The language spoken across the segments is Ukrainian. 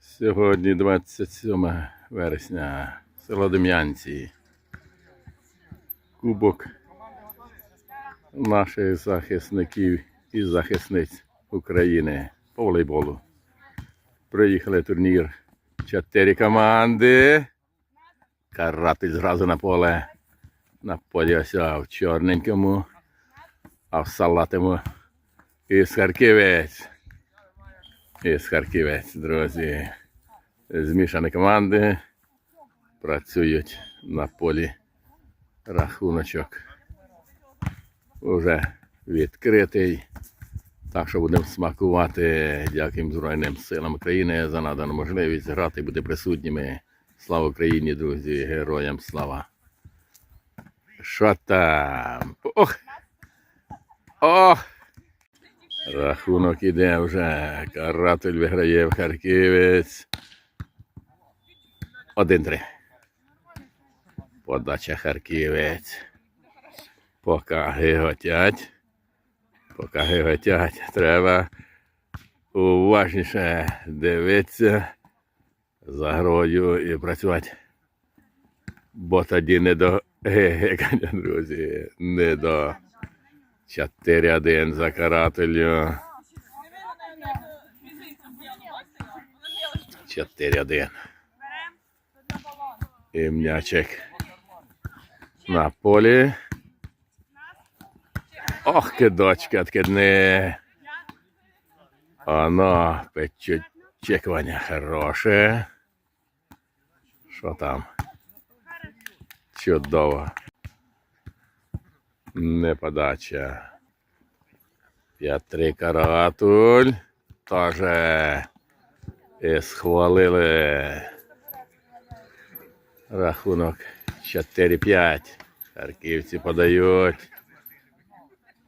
Сьогодні 27 вересня, село Дем'янці. Кубок наших захисників і захисниць України по волейболу. Приїхали турнір. Чотири команди. Каратель зразу на поле. На полі ось в чорненькому, а в салатому із Харківець. Із Харківець, друзі. Змішані команди працюють на полі. Рахуночок уже відкритий. Так що будемо смакувати. Дякуємо Збройним силам України за надану можливість грати, бути присутніми. Слава Україні, друзі, героям слава. Що там? Ох! Ох! Рахунок іде вже. Каратель виграє в Харківець. 1-3. Подача Харківець. Поки гиготять. Поки гиготять. Треба уважніше дивитися за грою і працювати. Бо тоді не до друзі. Не до 4-1 за карателю. 4-1. І м'ячик на полі. Ох, кидочка, кидне. Оно, чекування хороше. Що там? Чудово. Не подача. 5-3 каратуль. Тоже і схвалили. Рахунок 4-5. Харківці подають.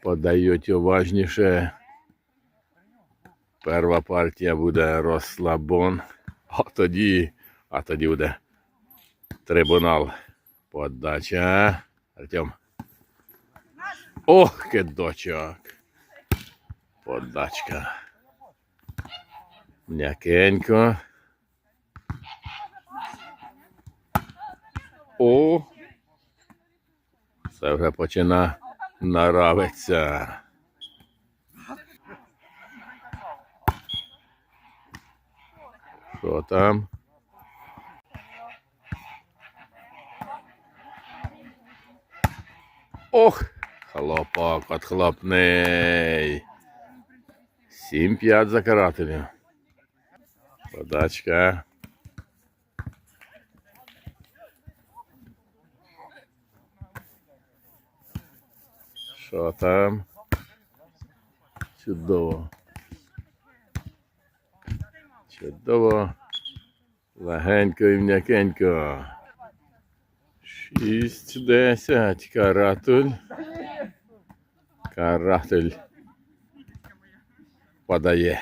Подають уважніше. Перша партія буде розслабон. А тоді, а тоді буде трибунал. Подача. Артем. Ох, кидочок. Подачка. М'якенько. О. Це вже почина наравиться. Що там? Ох, хлопок отхлопний. 7-5 за карателем. Подачка. Що там? Чудово. Чудово. Легенько і м'якенько. 6-10. Каратуль. Каратель подає.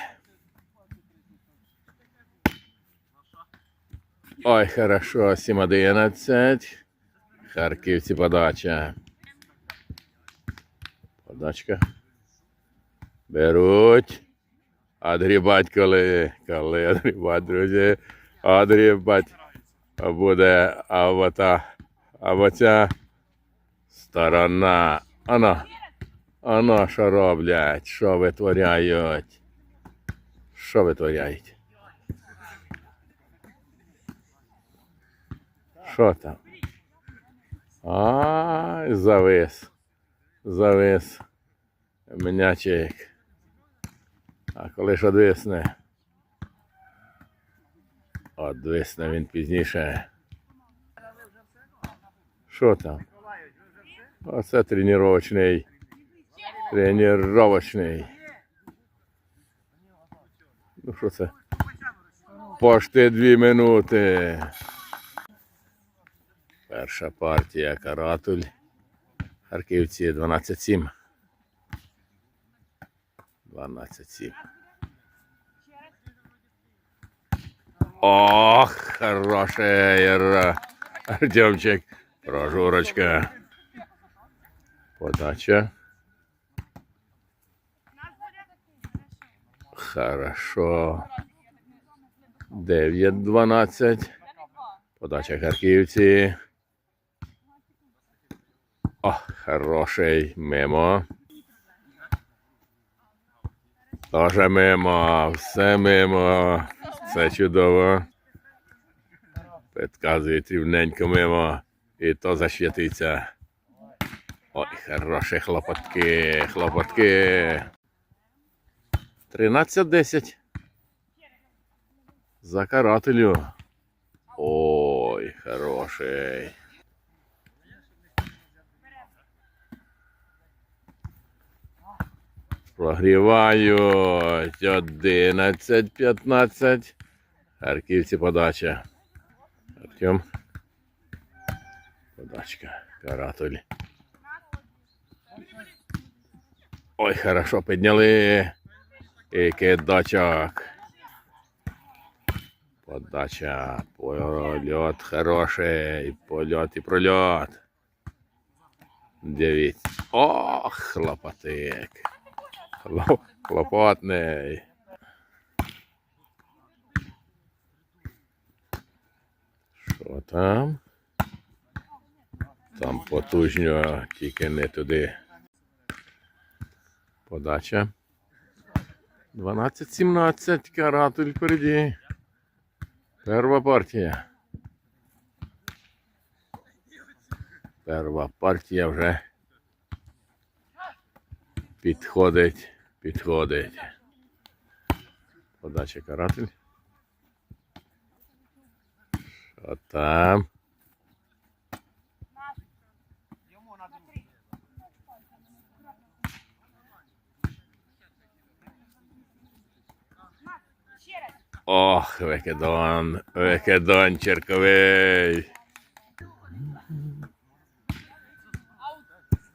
Ой, хорошо, 7-11. Харківці подача. Подачка. Беруть. Адрібать коли. Коли адрібать, друзі. Адрібать. Буде авата. Або ця сторона. Ано. Ано, що роблять? Що витворяють? Що витворяють? Що там? Ай, завис. Завис. М'ячик. А коли ж одвисне? Одвисне він пізніше. Що там? Оце тренувачний. Тренувачний. Ну що це? Пошти дві минути. Перша партія Каратуль. Харківці 12-7. 12-7. Ох, хорошая. Артемчик. Прожурочка. Подача. Хорошо. 9-12. Подача харківці. О, хороший мимо. Тоже мимо, все мимо. Все чудово. Підказує рівненько мимо. І то засвітиться. Ой, хороші хлопотки, хлопотки. 13-10. За карателю. Ой, хороший. Прогрівають 11-15. Харківці подача. Артем. Подачка. Каратель. Ой, хорошо підняли. І кидачок. Подача. Польот хороший. Польот і прольот. Дивіться. Ох, хлопотик. Хлоп, хлопотний. Що там? Там потужньо, тільки не туди. Подача. 12-17, каратель впереді. Перша партія. Перша партія вже підходить, підходить. Подача каратель. Що там? Ох, Викидон, Викидон черковий.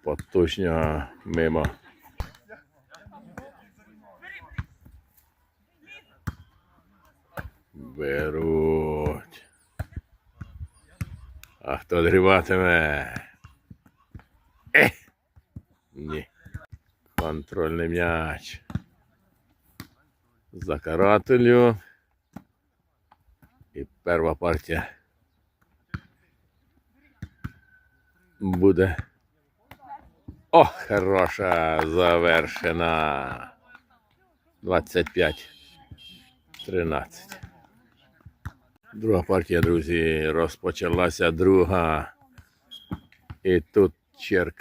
Потужньо мимо. Беруть. А хто дрібатиме? Е! Ні. Контрольний м'яч. За карателю. Перша партія буде. О, хороша завершена. 25. 13. Друга партія, друзі, розпочалася друга. І тут черк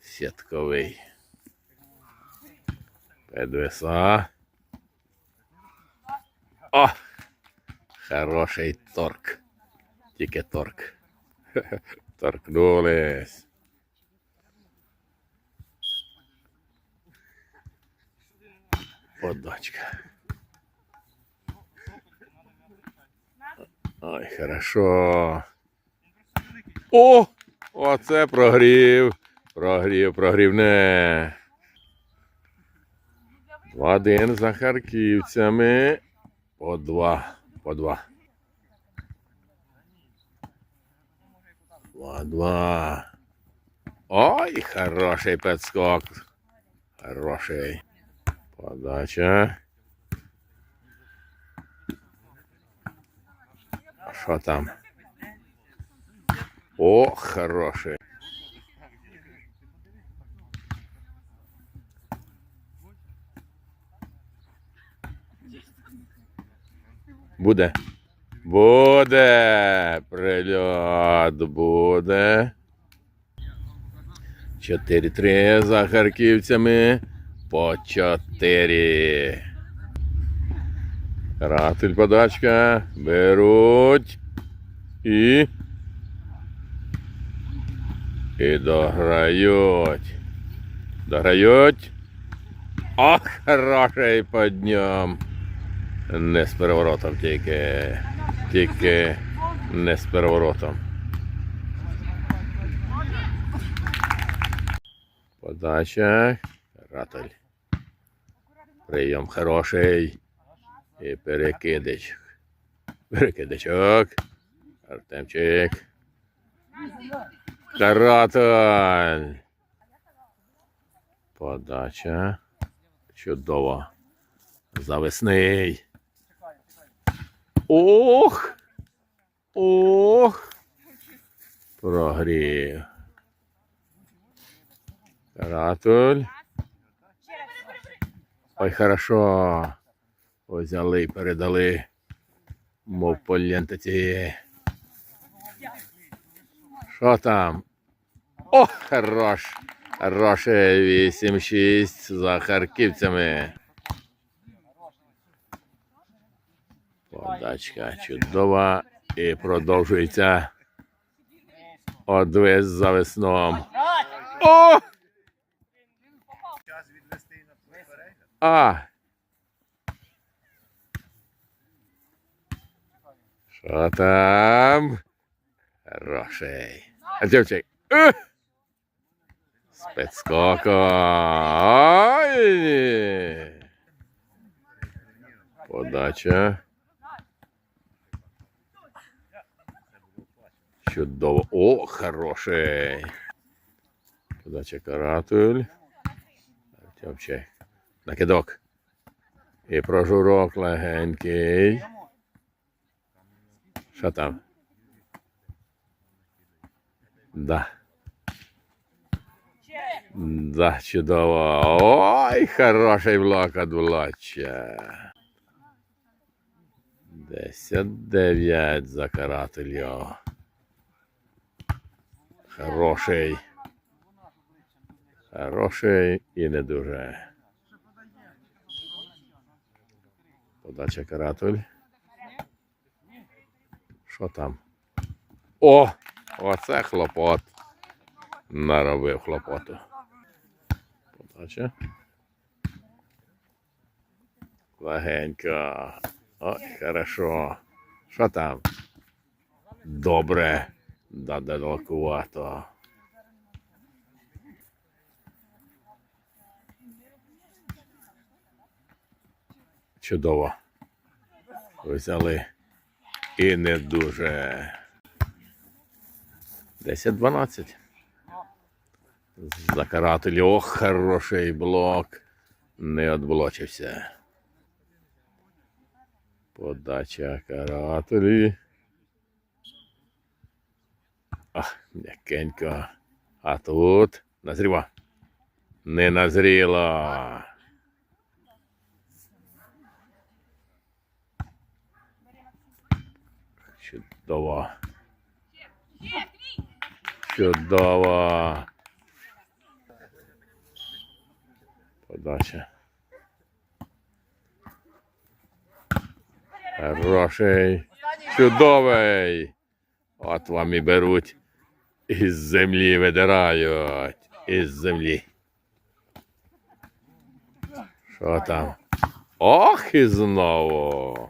сітковий. Підвиса. О! Хороший торк. Тільки торк. Торкнулись. Подачка. Ой, хорошо. О! Оце прогрів. Прогрів, прогрівне. Два-один за харківцями. По два. По два. Два-два. Ой, хороший підскок. Хороший. Подача. Що там? О, хороший. Буде. Буде. Прильот буде. 4-3 за харківцями. По 4. Ратель подачка. Беруть. І. І дограють. Дограють. Ох, хороший подням. Не з переворотом тільки. Тільки не з переворотом. Подача. Ратель. Прийом хороший. І перекидич. Перекидичок. Артемчик. Каратель. Подача. Чудово. Завесний. Ох! Ох! Прогрів. Каратуль. Ой, хорошо. Взяли і передали. Мов по лентиці. Що там? О, хорош. Хороше 8-6 за харківцями. Подачка чудова і продовжується одвис за весном. О! А. Що там? Хороший. А дівчик. Ух! Спецскока. Ой! Подача. Чудово. О, хороший. Подача каратуль. Артемчик. Накидок. І прожурок легенький. Що там? Да. Да, чудово. Ой, хороший блок від Влача. 10-9 за карателю. Хороший. Хороший і не дуже. Подача каратуль. Що там? О! Оце хлопот. Наробив хлопоту. Подача. Легенько. Ой, хорошо. Що там? Добре. Да далекувато. Чудово. Взяли і не дуже. 10-12. За каратель. Ох, хороший блок. Не отблочився. Подача карателі. Ах, м'якенько. А тут назріва. Не назріло. Чудово. Чудово. Подача. Хороший. Чудовий. От вам і беруть. Із землі видирають. Із землі. Що там? Ох і знову.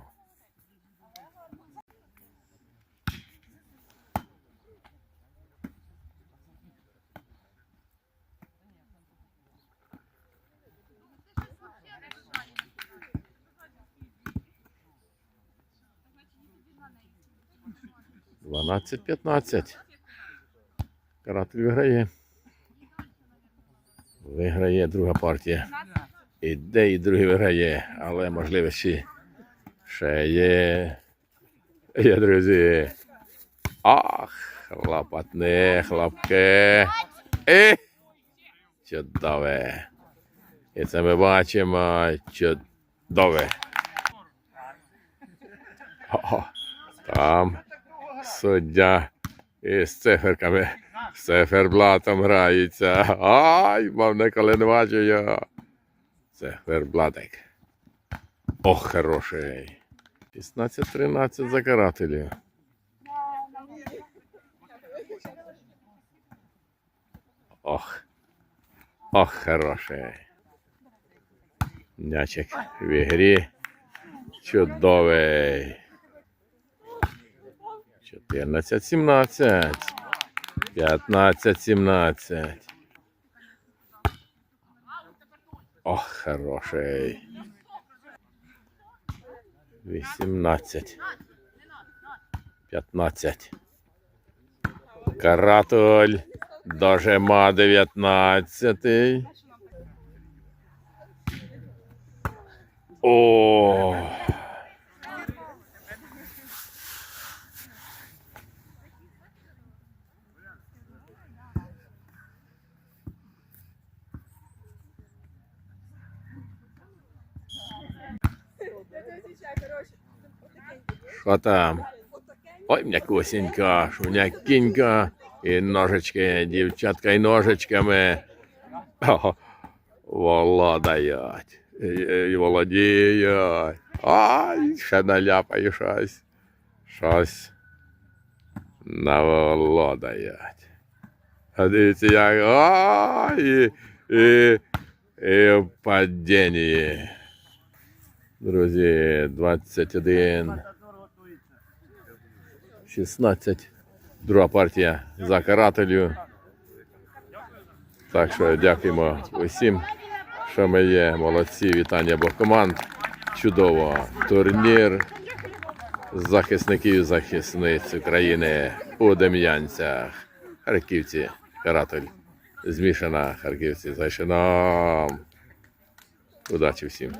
Дванадцять п'ятнадцять. Каратель виграє. Виграє друга партія. Іде і другий виграє, але можливості ще є. Є, друзі. Ах, хлопотне, хлопке. І чудове. І це ми бачимо чудове. О, там суддя із циферками, з циферблатом грається. Ай, мав ніколи не бачив його. Циферблатик. Ох, хороший. 16-13 за карателів. Ох. Ох, хороший. М'ячик в ігрі. Чудовий. 14-17. 15-17. Ох, хороший. 18. 15. Каратуль. Дожима 19. О. Що там? Ой, м'якусінька, шум'якінька. І ножички, дівчатка, і ножичками. О, володають. І, і володіють. Ай, ще наляпаю щось. Щось наволодають. А дивіться, як. Ай, і, і, і в падінні. Друзі, 21. 16. Друга партія за карателю. Так що дякуємо усім, що ми є. Молодці, вітання обох команд. Чудово. Турнір захисників і захисниць України у Дем'янцях. Харківці, каратель. Змішана Харківці. Зайшли. Удачі всім.